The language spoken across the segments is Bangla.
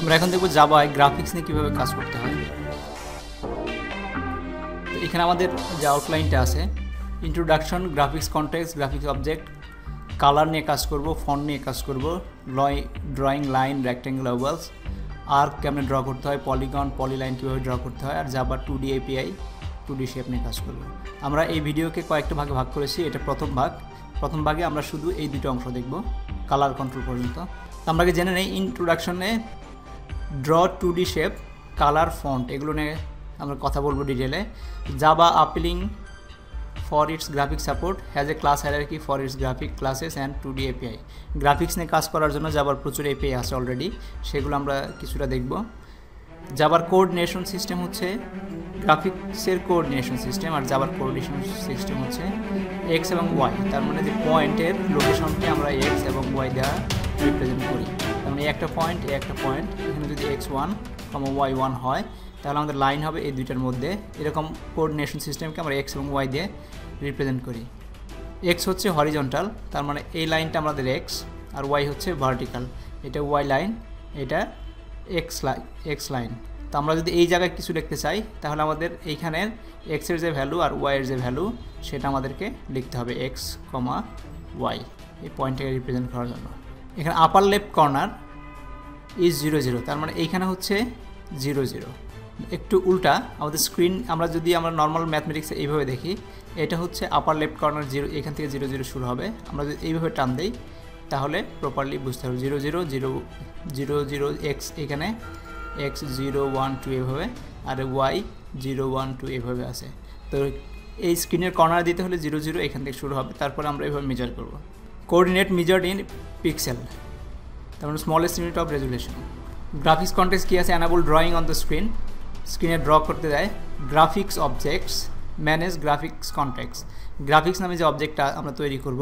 আমরা এখন দেখব জাবায় গ্রাফিক্স নিয়ে কীভাবে কাজ করতে হয়। তো এখানে আমাদের যে আউটলাইনটা আছে introduction graphics context graphics object colour নিয়ে কাজ করব ফন্ট নিয়ে কাজ করব লয় drawing line rectangle ovals arc কেমনে ড্র করতে হয় পলিগন পলিলাইন কীভাবে ড্র করতে হয়, আর Java two D API two D shape নিয়ে কাজ করব। আমরা এই ভিডিওকে কয়েকটা ভাগে ভাগ করেছি, এটা প্রথম ভাগ। প্রথম ভাগে আমরা শুধু এই দুটো অংশ দেখব কালার কন্ট্রোল পর্যন্ত। আমরা জেনে নেই ইন্ট্রোডাকশনে draw two D shape colour font এগুলো নিয়ে আমরা কথা বলব ডিটেলে Java appealing for its graphic support has a class hierarchy for its graphic classes and two D API graphics নিয়ে কাজ করার জন্য যাবার প্রচুর এপিআই আছে অলরেডি সেগুলো আমরা কিছুটা দেখব। যাবার কোঅর্ডিনেশন সিস্টেম হচ্ছে গ্রাফিক্সের কোঅর্ডিনেশন সিস্টেম আর যাবার কোঅর্ডিনেশন সিস্টেম হচ্ছে এক্স এবং ওয়াই তার মানে যে পয়েন্টের লোকেশনকে আমরা এক্স এবং ওয়াই দ্বারা রিপ্রেজেন্ট করি। মানে একটা পয়েন্ট এ একটা পয়েন্ট এখানে যদি X one comma Y one হয়, তাহলে আমাদের লাইন হবে এই দুইটার মধ্যে। এরকম কোঅর্ডিনেশন সিস্টেমকে আমরা এক্স এবং ওয়াই দিয়ে রিপ্রেজেন্ট করি। এক্স হচ্ছে হরিজন্টাল তার মানে এই লাইনটা আমাদের এক্স আর ওয়াই হচ্ছে ভার্টিক্যাল এটা ওয়াই লাইন এটা এক্স লাইন এক্স লাইন তো আমরা যদি এই জায়গায় কিছু লিখতে চাই, তাহলে আমাদের এইখানের এক্সের যে ভ্যালু আর ওয়াইয়ের যে ভ্যালু সেটা আমাদেরকে লিখতে হবে এক্স কমা ওয়াই এই পয়েন্টটাকে রিপ্রেজেন্ট করার জন্য। এখানে upper left corner is zero zero তার মানে এইখানে হচ্ছে জিরো জিরো একটু উল্টা, আমাদের স্ক্রিন আমরা যদি আমরা নর্মাল ম্যাথমেটিক্সে এইভাবে দেখি, এটা হচ্ছে আপার লেফট কর্নার জিরো এখান থেকে জিরো জিরো শুরু হবে। আমরা যদি এইভাবে টান দিই, তাহলে প্রপারলি বুঝতে হবে zero zero zero zero zero X এখানে এক্স জিরো ওয়ান টু এভাবে, আর ওয়াই জিরো ওয়ান টু এভাবে আছে। তো এই স্ক্রিনের কর্নার দিতে হলে জিরো জিরো এখান থেকে শুরু হবে, তারপরে আমরা এভাবে মেজার করব। কোঅর্ডিনেট মেজার্ড ইন পিক্সেল তার মানে smallest unit of resolution graphics context কী আছে? Enable drawing on the screen স্ক্রিনে ড্র করতে দেয় graphics objects manage graphics context graphics নামে যে অবজেক্টটা আমরা তৈরি করব,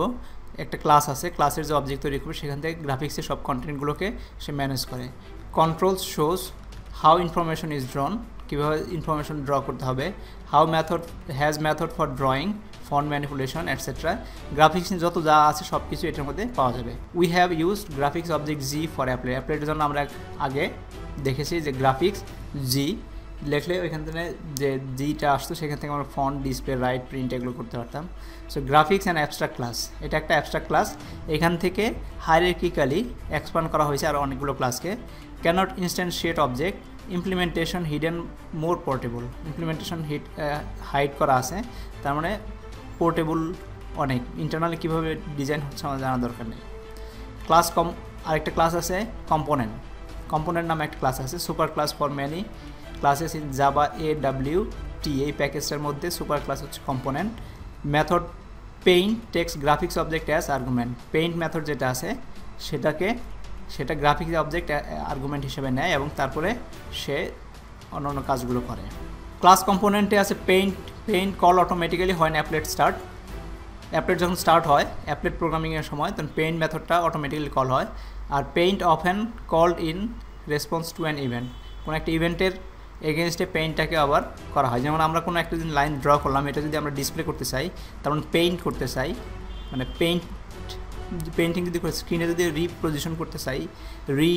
একটা ক্লাস আছে ক্লাসের যে অবজেক্ট তৈরি করবে, সেখান থেকে গ্রাফিক্সের সব কন্টেন্টগুলোকে সে ম্যানেজ করে। Controls shows how information is drawn কীভাবে ইনফরমেশন ড্র করতে হবে how method has method for drawing font manipulation etcetera graphics যত যা আছে সব কিছু এটার মধ্যে পাওয়া যাবে। We have used graphics object G for apply অ্যাপ্লাইটের জন্য আমরা আগে দেখেছি যে গ্রাফিক্স জি লেখলে ওইখান থেকে যে জিটা আসতো, সেখান থেকে আমরা ফন্ট ডিসপ্লে রাইট প্রিন্ট এগুলো করতে পারতাম। So graphics and abstract class এটা একটা অ্যাবস্ট্রাক্ট ক্লাস এখান থেকে হায়ারিকিক্যালি এক্সপান্ড করা হয়েছে আর অনেকগুলো ক্লাসকে cannot instantiate object implementation hidden more portable implementation hit hide করা আছে। তার মানে পোর্টেবল অনেক। ইন্টারনালি কীভাবে ডিজাইন হচ্ছে আমার জানা দরকার নেই। ক্লাস কম আরেকটা ক্লাস আছে কম্পোনেন্ট কম্পোনেন্ট নামে একটা ক্লাস আছে super class for many classes in Java A W T এই প্যাকেজটার মধ্যে সুপার ক্লাস হচ্ছে component method paint takes graphics object as argument paint method যেটা আছে, সেটাকে সেটা গ্রাফিক্স অবজেক্ট আর্গুমেন্ট হিসেবে নেয় এবং তারপরে সে অন্য অন্য কাজগুলো করে। ক্লাস কম্পোনেন্টে আছে পেইন্ট পেইন্ট কল অটোমেটিক্যালি হয় না অ্যাপলেট স্টার্ট অ্যাপলেট যখন স্টার্ট হয় অ্যাপলেট প্রোগ্রামিংয়ের সময় তখন পেইন্ট মেথডটা অটোমেটিক্যালি কল হয়। আর paint often called in response to an event কোনো একটা ইভেন্টের এগেনস্টে পেইন্টটাকে আবার করা হয়। যেমন আমরা কোনো একটা যদি লাইন ড্র করলাম, এটা যদি আমরা ডিসপ্লে করতে চাই তেমন পেইন্ট করতে চাই মানে পেইন্ট পেইন্টিং যদি স্ক্রিনে যদি রিপোজিশন করতে চাই রি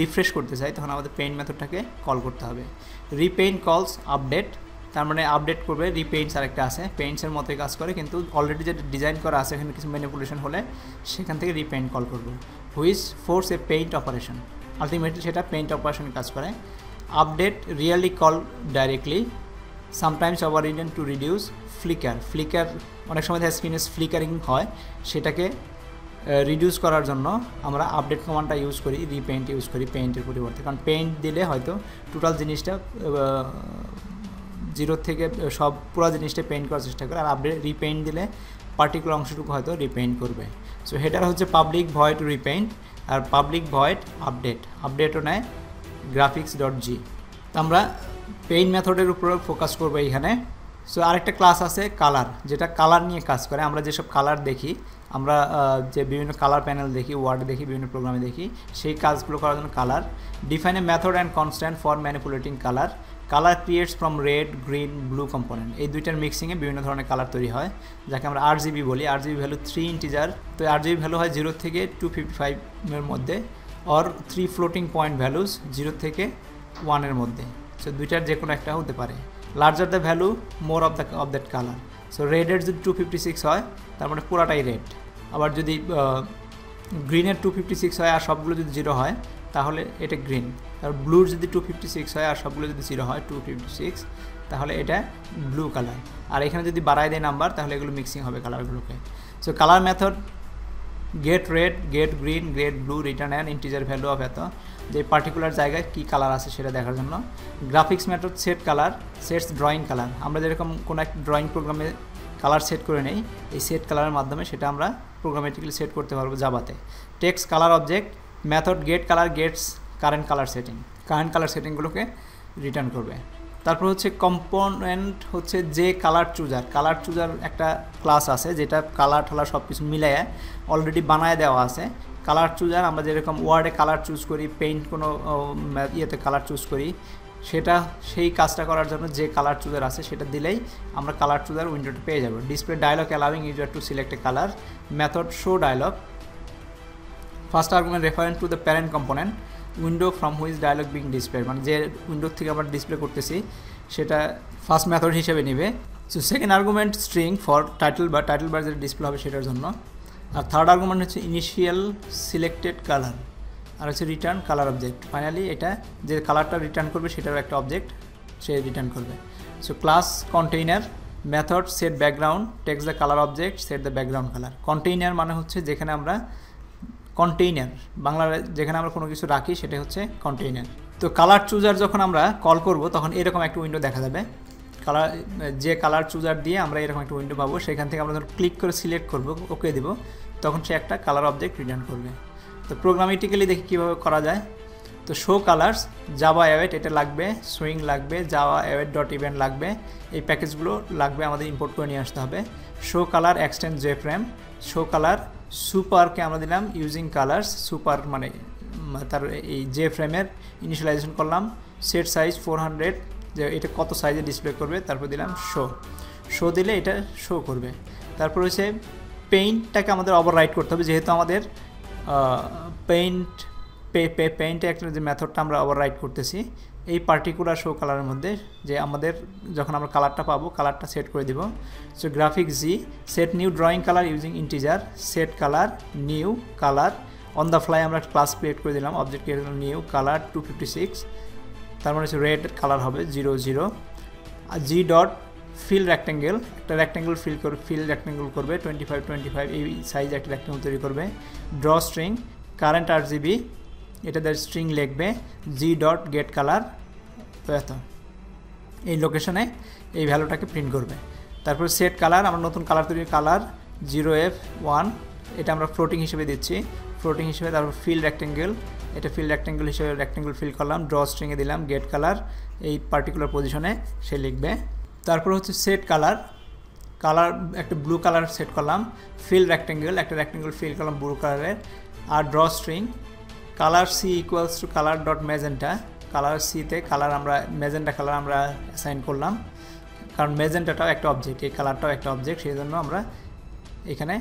রিফ্রেশ করতে চাই, তখন আমাদের পেইন্ট মেথডটাকে কল করতে হবে। রিপেইন্ট কলস আপডেট তার মানে আপডেট করবে রিপেইন্টস আরেকটা আছে। পেইন্টসের মতোই কাজ করে, কিন্তু অলরেডি যেটা ডিজাইন করা আছে, এখানে কিছু ম্যানিপুলেশন হলে সেখান থেকে রিপেইন্ট কল করব। Which force a paint operation ultimately সেটা পেইন্ট অপারেশনে কাজ করে। Update really call directly sometimes overridden to reduce flicker flicker অনেক সময় দেখা স্ক্রিনে ফ্লিকারিং হয়, সেটাকে রিডিউস করার জন্য আমরা আপডেট কমান্ডটা ইউজ করি রিপেইন্ট ইউজ করি পেইন্টের পরিবর্তে। কারণ পেইন্ট দিলে হয়তো টোটাল জিনিসটা জিরো থেকে সব পুরো জিনিসটা পেইন্ট করার চেষ্টা করে। আর আপডেট রিপেইন্ট দিলে পার্টিকুলার অংশটুকু হয়তো রিপেইন্ট করবে। সো হেটার হচ্ছে পাবলিক ভয়েড রিপেইন্ট আর পাবলিক ভয়েড আপডেট আপডেটও নেয় গ্রাফিক্স ডট জি আমরা পেইন্ট মেথডের উপর ফোকাস করব এইখানে। সো আরেকটা ক্লাস আছে কালার যেটা কালার নিয়ে কাজ করে। আমরা যেসব কালার দেখি, আমরা যে বিভিন্ন কালার প্যানেল দেখি ওয়ার্ড দেখি, বিভিন্ন প্রোগ্রামে দেখি, সেই কাজগুলো করার জন্য colour define a method and constant for manipulating colour colour creates from red green blue component এই দুইটার মিক্সিংয়ে বিভিন্ন ধরনের কালার তৈরি হয়। যাকে আমরা আট জিবি বলি। আট জিবি ভ্যালু থ্রি ইন্টিজার তো আট জিবি ভ্যালু হয় জিরো থেকে টু ফিফটি ফাইভের মধ্যে or three floating point values zero থেকে ওয়ানের মধ্যে। সো দুইটার যে কোনো একটা হতে পারে। Larger the value more of the of that colour so রেডের যদি টু ফিফটি সিক্স হয়, তার মানে পুরাটাই রেড আবার যদি গ্রিনের টু ফিফটি সিক্স হয় আর সবগুলো যদি জিরো হয়, তাহলে এটা গ্রিন আর ব্লুর যদি টু ফিফটি সিক্স হয় আর সবগুলো যদি জিরো হয় টু ফিফটি সিক্স তাহলে এটা ব্লু কালার আর এখানে যদি বাড়ায় দেয় নাম্বার তাহলে এগুলো মিক্সিং হবে কালারগুলোকে so colour method get red get green get blue return and integer value of এত। যে পার্টিকুলার জায়গায় কী কালার আছে সেটা দেখার জন্য। Graphics method set colour sets drawing colour আমরা যেরকম কোনো একটা ড্রয়িং প্রোগ্রামে কালার সেট করে নেই, এই সেট কালারের মাধ্যমে সেটা আমরা প্রোগ্রামেটিক্যালি সেট করতে পারব জাবাতে text colour object method get colour gets current colour setting current colour সেটিংগুলোকে return করবে। তারপর হচ্ছে কম্পোনেন্ট হচ্ছে যে কালার চুজার কালার চুজার একটা ক্লাস আছে যেটা কালার ঠালার সব কিছু মিলিয়ে অলরেডি বানায় দেওয়া আছে। কালার চুজার আমরা যেরকম ওয়ার্ডে কালার চুজ করি পেইন্ট কোনো ইয়েতে কালার চুজ করি, সেটা, সেই কাজটা করার জন্য যে কালার চুজার আছে সেটা দিলেই আমরা কালার চুজার উইন্ডোটা পেয়ে যাব। Display dialog allowing user to select a colour method show dialog first argument referent to the parent component window from whose dialog being display মানে যে উইন্ডো থেকে আমরা ডিসপ্লে করতেছি, সেটা ফার্স্ট মেথড হিসেবে নিবে। So second argument string for title বা টাইটেল বার যেটা ডিসপ্লে হবে সেটার জন্য। আর থার্ড আর্গুমেন্ট হচ্ছে ইনিশিয়াল সিলেক্টেড কালার আর হচ্ছে রিটার্ন কালার অবজেক্ট ফাইনালি এটা যে কালারটা রিটার্ন করবে সেটার একটা অবজেক্ট সে রিটার্ন করবে। So class container method set background takes the colour object set the background colour container মানে হচ্ছে যেখানে আমরা কন্টেইনার বাংলার যেখানে আমরা কোনো কিছু রাখি সেটা হচ্ছে কন্টেইনার তো কালার চুজার যখন আমরা কল করব, তখন এরকম একটা উইন্ডো দেখা যাবে। কালার, যে কালার চুজার দিয়ে আমরা এরকম একটা উইন্ডো পাবো, সেখান থেকে আমরা যখন ক্লিক করে সিলেক্ট করব ওকে দেব, তখন সে একটা কালার অবজেক্ট রিটার্ন করবে। তো প্রোগ্রামেটিক্যালি দেখি কীভাবে করা যায়। তো শো কালার্স জাভা অ্যাওয়েট এটা লাগবে সুইং লাগবে জাভা অ্যাওয়েট ডট ইভেন্ট লাগবে, এই প্যাকেজগুলো লাগবে আমাদের ইম্পোর্ট করে নিয়ে আসতে হবে। Show colour extend J frame show colour সুপারকে আমরা দিলাম ইউজিং কালার্স সুপার মানে তার এই জে ফ্রেমের ইনিশিয়ালাইজেশন করলাম সেট সাইজ ফোর হান্ড্রেড যে এটা কত সাইজে ডিসপ্লে করবে, তারপর দিলাম শো শো দিলে এটা শো করবে। তারপর হচ্ছে পেইন্টটাকে আমাদের ওভার রাইট করতে হবে, যেহেতু আমাদের পেইন্ট পে পে পেইন্টে একটা যে মেথডটা আমরা ওভার রাইট করতেছি, এই পার্টিকুলার শো কালারের মধ্যে যে আমাদের যখন আমরা কালারটা পাবো কালারটা সেট করে দিব। So graphic G set new drawing colour using integer set colour new colour on the fly আমরা ক্লাস ক্রিয়েট করে দিলাম object new colour two fifty six তার মানে হচ্ছে রেড কালার হবে জিরো জিরো আর জি ডট ফিল রেক্ট্যাঙ্গেল একটা রেক্ট্যাঙ্গেল ফিল করবে ফিল রেক্ট্যাঙ্গেল করবে টোয়েন্টি ফাইভ টোয়েন্টি ফাইভ এই সাইজ একটা রেক্ট্যাঙ্গেল তৈরি করবে। ড্র স্ট্রিং কারেন্ট আট জিবি এটা তার স্ট্রিং লিখবে জি ডট গেট কালার এত। এই লোকেশনে এই ভ্যালুটাকে প্রিন্ট করবে। তারপর সেট কালার আমরা নতুন কালার তৈরি কালার জিরো এফ ওয়ান এটা আমরা ফ্লোটিং হিসেবে দিচ্ছি। ফ্লোটিং হিসেবে তারপর ফিল রেক্টেঙ্গেল এটা ফিল রেক্টেঙ্গেল হিসেবে রেক্টেঙ্গেল ফিল করলাম ড্র স্ট্রিংয়ে দিলাম গেট কালার এই পার্টিকুলার পজিশনে সে লিখবে। তারপর হচ্ছে সেট কালার কালার একটা ব্লু কালার সেট করলাম ফিল রেক্টেঙ্গেল একটা রেক্টেঙ্গেল ফিল করলাম ব্লু কালারের আর draw string colour C equals to colour dot magenta colour সিতে কালার আমরা মেজেন্টা কালার আমরা অ্যাসাইন করলাম, কারণ মেজেন্টাটাও একটা অবজেক্ট এই কালারটাও একটা অবজেক্ট সেই জন্য আমরা এখানে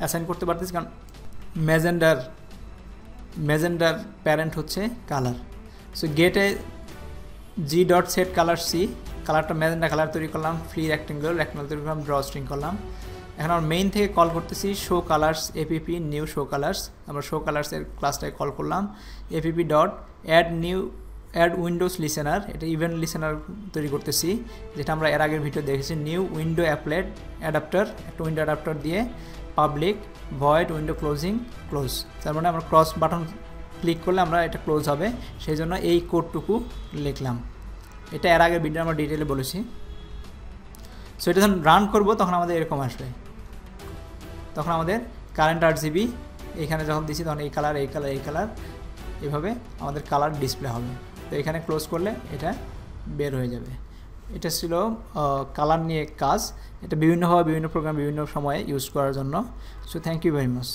অ্যাসাইন করতে পারতেছি, কারণ মেজেন্ডার মেজেন্ডার প্যারেন্ট হচ্ছে কালার। সো গেটে G dot set colour C কালারটা মেজেন্ডা কালার তৈরি করলাম ফ্রি রেক্টেঙ্গেল রেক্টেঙ্গেল তৈরি করলাম ড্র স্ট্রিং করলাম। এখন আমরা মেইন থেকে কল করতেছি show colours APP new show colours আমরা শো কালার্সের ক্লাসটায় কল করলাম। APP dot add new add windows listener এটা ইভেন্ট লিসেনার তৈরি করতেছি, যেটা আমরা এর আগের ভিডিও দেখেছি নিউ উইন্ডো অ্যাপলেট অ্যাডাপ্টার একটা উইন্ডো অ্যাডাপ্টার দিয়ে public void window closing close তার মানে আমরা ক্রস বাটন ক্লিক করলে আমরা এটা ক্লোজ হবে। সেই জন্য এই কোডটুকু লিখলাম। এটা এর আগের ভিডিও আমরা ডিটেলে বলেছি। সো এটা যখন রান করব, তখন আমাদের এরকম আসবে। তখন আমাদের কারেন্ট আট জিবি এখানে যখন দিছি, তখন এই কালার এই কালার এই কালার এভাবে আমাদের কালার ডিসপ্লে হবে। তো এখানে ক্লোজ করলে এটা বের হয়ে যাবে। এটা ছিল কালার নিয়ে কাজ। এটা বিভিন্নভাবে বিভিন্ন প্রোগ্রাম বিভিন্ন সময়ে ইউজ করার জন্য। So thank you very much